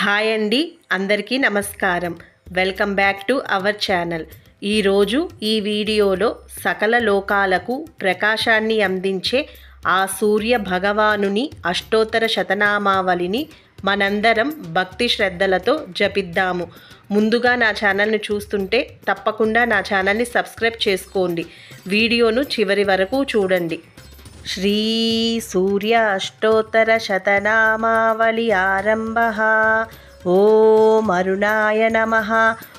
Hi అండి అందరికీ నమస్కారం. Welcome back to our channel. ఈరోజు ఈ వీడియోలో సకల లోకాలకు ప్రకాశాన్ని అందించే ఆ సూర్య భగవానుని అష్టోత్తర శతనామావళిని మనందరం భక్తి శ్రద్ధలతో జపిద్దాము. ముందుగా నా ఛానల్ని చూస్తుంటే తప్పకుండా నా ఛానల్ని సబ్స్క్రైబ్ చేసుకోండి. వీడియోను చివరి వరకు చూడండి. శ్రీ సూర్య అష్టోత్తర శతనామావళి ఆరంభ. ఓం అరుణాయ నమ.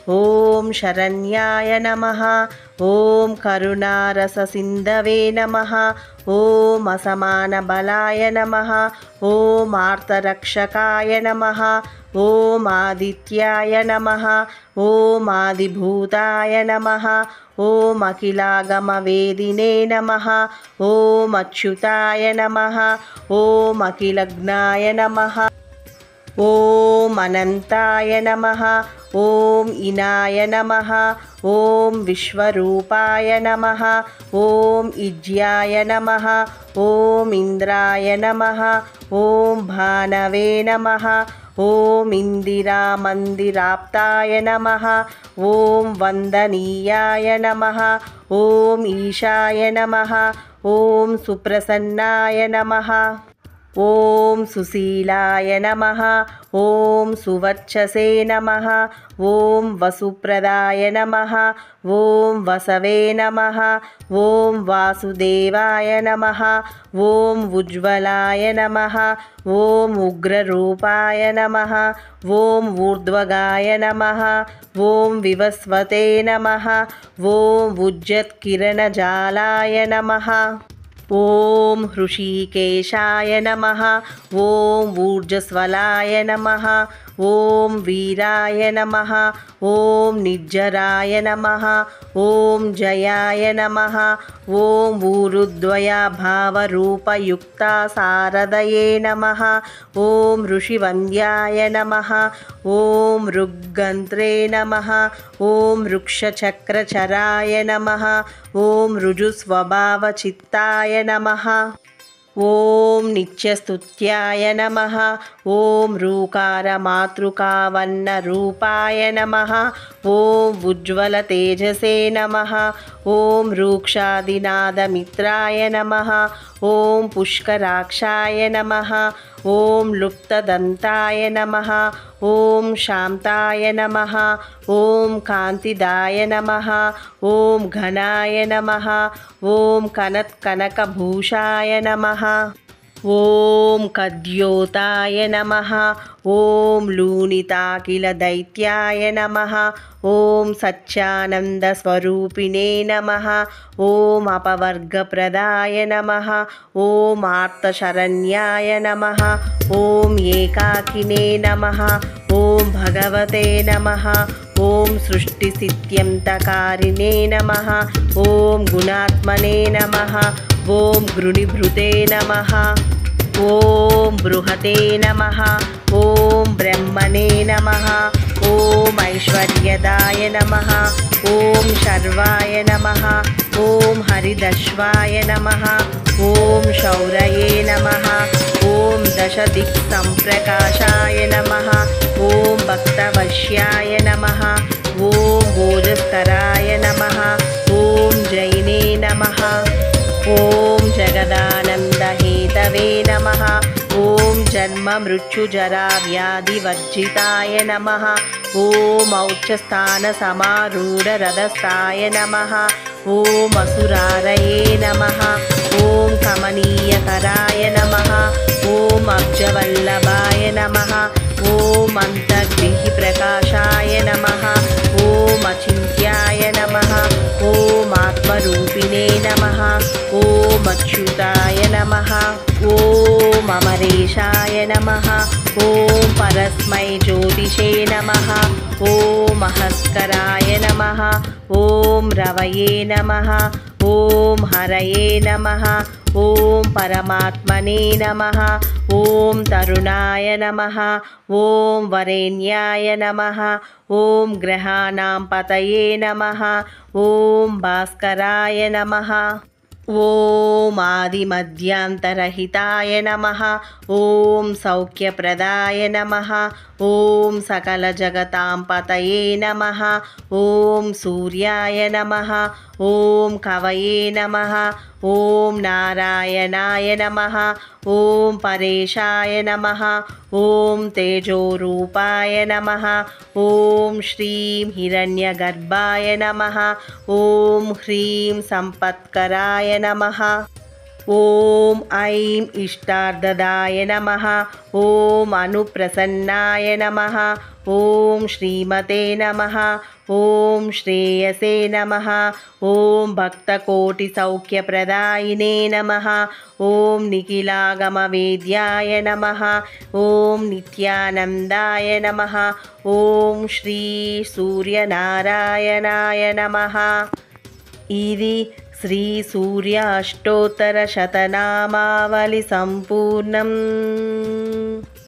ॐ शरण्याय नमः ॐ करुणारससिन्धवे नमः ॐ असमानबलाय नमः ॐ आर्तरक्षकाय नमः ॐ आदित्याय नमः ॐ आदिभूताय नमः ॐ अखिलागमवेदिने नमः ॐ अच्युताय नमः ॐ अखिलग्नाय नमः ॐ अनन्ताय नमः ॐ इनाय नमः ॐ विश्वरूपाय नमः ॐ इज्याय नमः ॐ इन्द्राय नमः ॐ भानवे नमः ॐ इन्दिरामन्दिराप्ताय नमः ॐ वन्दनीयाय नमः ॐ ईशाय नमः ॐ सुप्रसन्नाय नमः। ఓం సుశీలాయ నమ ఓం సువర్చసే నమ ఓం వసుప్రదాయ నమ ఓం వసవే నమ ఓం వాసుదేవాయ నమ ఓం ఉజ్వలాయ నమ ఓం ఉగ్రరూపాయ నమ ఓం ఊర్ధ్వగాయ నమ ఓం వివస్వతే నమ ఓం ఉజ్జత్కిరణజాలాయ నమ. ॐ ऋषिकेशाय नमः ॐ ऊर्जस्वलाय नमः ॐ वीराय नमः ॐ निज्जराय नम ॐ जयाय नमः ॐ ऊरुद्वयाभावरूपयुक्ता सारदये नमः ॐ ऋषिवन्द्याय नमः ॐ ऋग्गन्त्रे नमः ॐ वृक्षचक्रचराय नम ओं ऋजुस्वभावचित्ताय नम। ॐ नित्यस्तुत्याय नमः। ॐ रूकारमातृकावन्नरूपाय नमः। ॐ उज्ज्वलतेजसे नमः। ॐ रूक्षादिनादमित्राय नमः। ॐ पुष्कराक्षाय नमः ॐ लुप्तदंताय नमः ॐ शान्ताय नमः ॐ कान्तिदाय नमः ॐ घनाय नमः ॐ कनत्कनकभूषाय नमः। ఓం కద్యోతాయ నమ ఓం లూనితాకిల దైత్యాయ నమ ఓం లూనితాకిలదైత్యాయ స్వరూపిణే నమ ఓం అపవర్గప్రదాయ నమ ఓం ఆర్తశరణ్యాయ నమ ఓం ఏకాకినే నమ ఓం భగవతే నమ ఓం సృష్టిస్థిత్యంతకారిణే నమ ఓం గుణాత్మనే నమ ఓం గృణిభృతే నమ ఓం బృహతే నమ ఓం బ్రహ్మణే నమ ఓం ఐశ్వర్యదాయ నమ ఓం శర్వాయ నమ ఓం హరిదశ్వాయ నమ ఓం శౌరయే నమ ఓం దశదిక్ సంప్రకాశాయ నమ ఓం భక్తవశ్యాయ నమ ఓం భోజస్కరాయ నమ ఓం జైనే నమ ॐ जगदानन्दहेतवे नमः। ॐ जन्ममृत्युजराव्याधिवर्जिताय नमः। ॐ ॐच्चस्थानसमारूढरधस्ताय नमः। ॐ असुरारये नमः। ॐ कमनीयकराय नमः। ॐ अब्जवल्लभाय नमः। ॐ अन्तर्ग्रिहिप्रकाशाय नमः। నమ ఓం అచ్యుతాయ నమ ఓం అమరేశాయ నమ ఓం పరస్మై జ్యోతిషే నమ ఓం మహస్కరాయ నమ ఓం రవయే నమ ఓం హరయే నమ ఓం పరమాత్మనే నమ. ఓం తరుణాయ నమ. ఓం వరేణ్యాయ నమ. ఓం గ్రహాణం పతయే నమ. ఓం భాస్కరాయ నమ. ఓం ఆదిమధ్యాంతరహితాయ నమ. ఓం సౌఖ్యప్రదాయ నమ. ॐ सकलजगतां पतये नमः, ॐ सूर्याय नमः, ॐ कवये नमः, ॐ नारायणाय नमः, ॐ परेशाय नमः, ॐ तेजोरूपाय नमः, ॐ श्रीं हिरण्यगर्भाय नमः, ॐ ह्रीं सम्पत्कराय नमः। ఓం ఐం ఇష్టార్థదాయ నమ. ఓం అనుప్రసన్నాయ నమ. ఓం శ్రీమతే నమ. ఓం శ్రేయసే నమ. ఓం భక్తకోటి సౌఖ్యప్రదాయినే నమ. ఓం నిఖిలాగమ వేద్యాయ నమ. ఓం నిత్యానందాయ నమ. ఓం శ్రీ సూర్యనారాయణాయ నమ. ఇది శ్రీ సూర్యాష్టోత్తర శతనామావళి సంపూర్ణం.